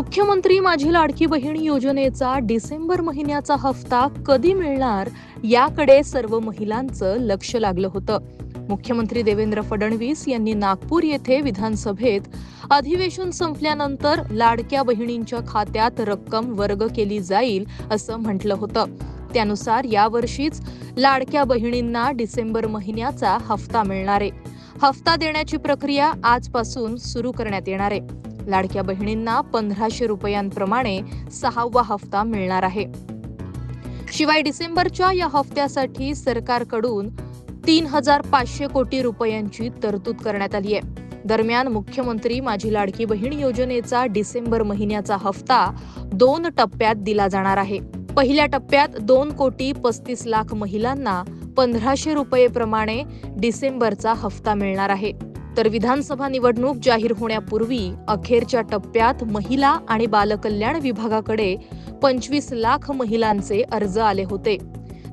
मुख्यमंत्री माझी लाडकी बहीण योजनेचा डिसेंबर महिन्याचा हफ्ता कधी मिळणार याकडे सर्व महिलांचं लक्ष लागलं होतं. मुख्यमंत्री देवेंद्र फडणवीस यांनी नागपूर येथे विधानसभेत अधिवेशन संपल्यानंतर लाडक्या बहिणींच्या खात्यात रक्कम वर्ग केली जाईल असं म्हटलं होतं. त्यानुसार यावर्षीच लाडक्या बहिणींना डिसेंबर महिन्याचा हफ्ता मिळणार. आहे हफ्ता देण्याची प्रक्रिया आजपासून सुरू करण्यात येणार आहे. लाडक्या बहिणींना पंधराशे रुपयांप्रमाणे सहावा हफ्ता मिळणार आहे. शिवाय डिसेंबरच्या या हप्त्यासाठी सरकारकडून तीन हजार पाचशे कोटी रुपयांची तरतूद करण्यात आली आहे. दरम्यान मुख्यमंत्री माझी लाडकी बहीण योजनेचा डिसेंबर महिन्याचा हफ्ता दोन टप्प्यात दिला जाणार आहे. पहिल्या टप्प्यात दोन कोटी पस्तीस लाख महिलांना पंधराशे रुपये प्रमाणे डिसेंबरचा हफ्ता मिळणार आहे. तर विधानसभा निवडणूक जाहीर होण्यापूर्वी अखेरच्या टप्प्यात महिला आणि बालकल्याण विभागाकडे पंचवीस लाख महिलांचे अर्ज आले होते.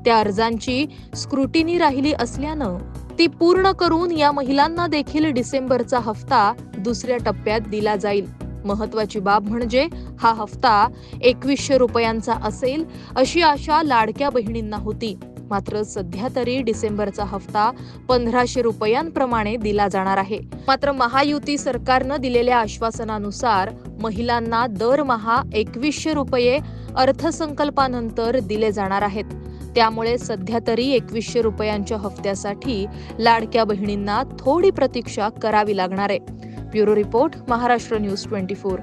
त्या अर्जांची स्क्रुटिनी राहिली असल्यानं ती पूर्ण करून या महिलांना देखील डिसेंबरचा हफ्ता दुसऱ्या टप्प्यात दिला जाईल. महत्वाची बाब म्हणजे हा हफ्ता एकवीसशे रुपयांचा असेल अशी आशा लाडक्या बहिणींना होती. मात्र सध्या तरी डिसेंबरचा हफ्ता पंधराशे रुपयांप्रमाणे दिला जाणार आहे. मात्र महायुती सरकारनं दिलेल्या आश्वासनानुसार महिलांना दरमहा एकवीसशे रुपये अर्थसंकल्पानंतर दिले जाणार आहेत. त्यामुळे सध्या तरी एकवीसशे रुपयांच्या हप्त्यासाठी लाडक्या बहिणींना थोडी प्रतीक्षा करावी लागणार आहे. Bureau report Maharashtra news twenty four.